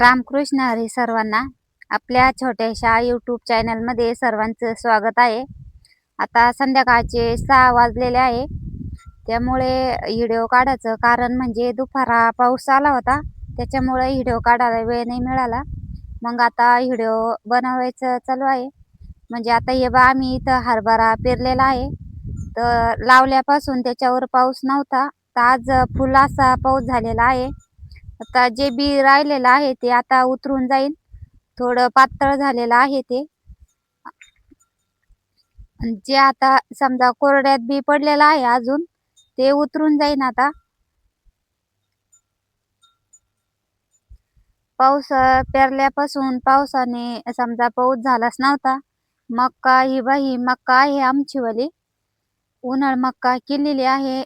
रामकृष्ण हरी सर्वांना आपल्या छोट्याशा यूट्यूब चॅनलमध्ये सर्वांचं स्वागत आहे. आता संध्याकाळचे सहा वाजलेले आहे. त्यामुळे व्हिडिओ काढायचं कारण म्हणजे दुपारा पाऊस आला होता. त्याच्यामुळे व्हिडिओ काढायला वेळ नाही मिळाला. मग आता व्हिडिओ बनवायचं चालू आहे. म्हणजे आता हे बा आम्ही इथं हरभरा पेरलेला आहे. तर लावल्यापासून त्याच्यावर पाऊस नव्हता. तर आज फुल असा पाऊस झालेला आहे. आता जे बी राहिलेलं आहे ते आता उतरून जाईल. थोडं पातळ झालेलं आहे ते. जे आता समजा कोरड्यात बी पडलेलं आहे अजून ते उतरून जाईन आता. पाऊस पेरल्यापासून पावसाने समजा पाऊस झालाच नव्हता. मक्का ही बाही मक्का आहे आमचीवाली उन्हाळ मक्का केलेली आहे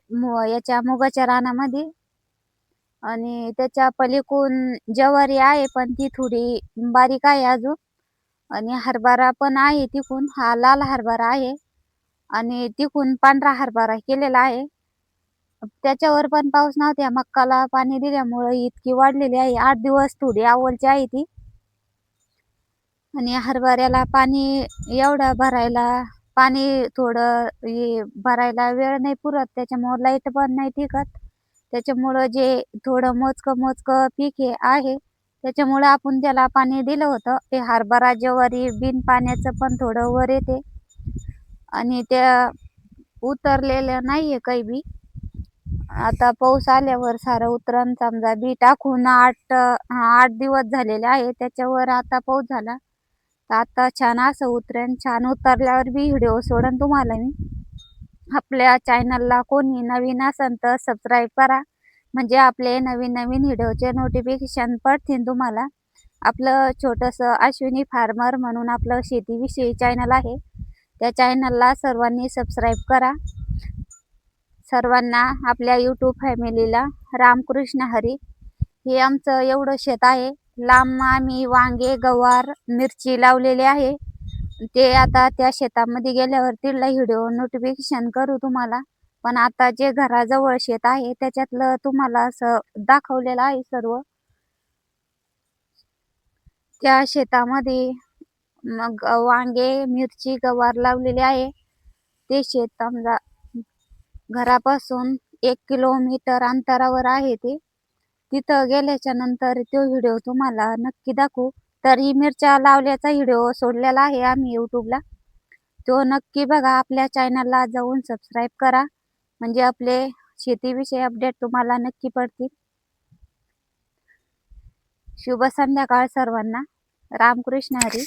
याच्या मुगाच्या रानामध्ये. आणि त्याच्या पलीकडून ज्वारी आहे पण ती थोडी बारीक आहे अजून. आणि हरभरा पण आहे तिकून हा लाल हरभरा आहे. आणि तिकून पांढरा हरभरा केलेला आहे. त्याच्यावर पण पाऊस नव्हत्या मक्काला पाणी दिल्यामुळे इतकी वाढलेली आहे. आठ दिवस थोडी अव्वलची आहे ती. आणि हरभऱ्याला पाणी एवढं भरायला पाणी थोडं भरायला वेळ नाही पुरत त्याच्यामुळं लाइट पण नाही टिकत. त्याच्यामुळं जे थोडं मोजकं मोजकं पीक हे आहे त्याच्यामुळं आपण त्याला पाणी दिलं होतं. ते हरभरा ज्वारी बिन पाण्याचं पण थोडं वर येते. आणि त्या उतरलेलं नाही आहे काही बी. आता पाऊस आल्यावर सारं उतरण समजा बी टाकून आठ आठ दिवस झालेले आहे त्याच्यावर आता पाऊस झाला. तर आता छान असं उतरेन. छान उतरल्यावर बी व्हिडिओ सोडन तुम्हाला मी. आपल्या चॅनलला कोणी नवीन असेल तर सबस्क्राईब करा. म्हणजे आपले नवीन नवीन व्हिडिओचे नोटिफिकेशन पडतील तुम्हाला. आपलं छोटंसं अश्विनी फार्मर म्हणून आपलं शेतीविषयी चॅनल आहे. त्या चॅनलला सर्वांनी सबस्क्राईब करा. सर्वांना आपल्या यूट्यूब फॅमिलीला रामकृष्ण हरी. हे आमचं एवढं शेत आहे. लांब आम्ही वांगे गवार मिरची लावलेली आहे. ते आता त्या शेतामध्ये गेल्यावर तिथला व्हिडिओ नोटिफिकेशन करू तुम्हाला. पण आता जे घराजवळ शेत आहे त्याच्यातलं तुम्हाला असं दाखवलेलं आहे सर्व. त्या शेतामध्ये मग वांगे मिरची गवार लावलेली आहे. ते शेत समजा घरापासून एक किलोमीटर अंतरावर आहे ते. तिथं गेल्याच्यानंतर तो व्हिडिओ तुम्हाला नक्की दाखवू. तर ही मिरच्या लावल्याचा व्हिडिओ सोडलेला आहे आम्ही यूट्यूबला तो नक्की बघा आपल्या चॅनलला जाऊन सबस्क्राईब करा. म्हणजे आपले शेतीविषयी अपडेट तुम्हाला नक्की पडतील. शुभ संध्याकाळ सर्वांना. रामकृष्ण हरी.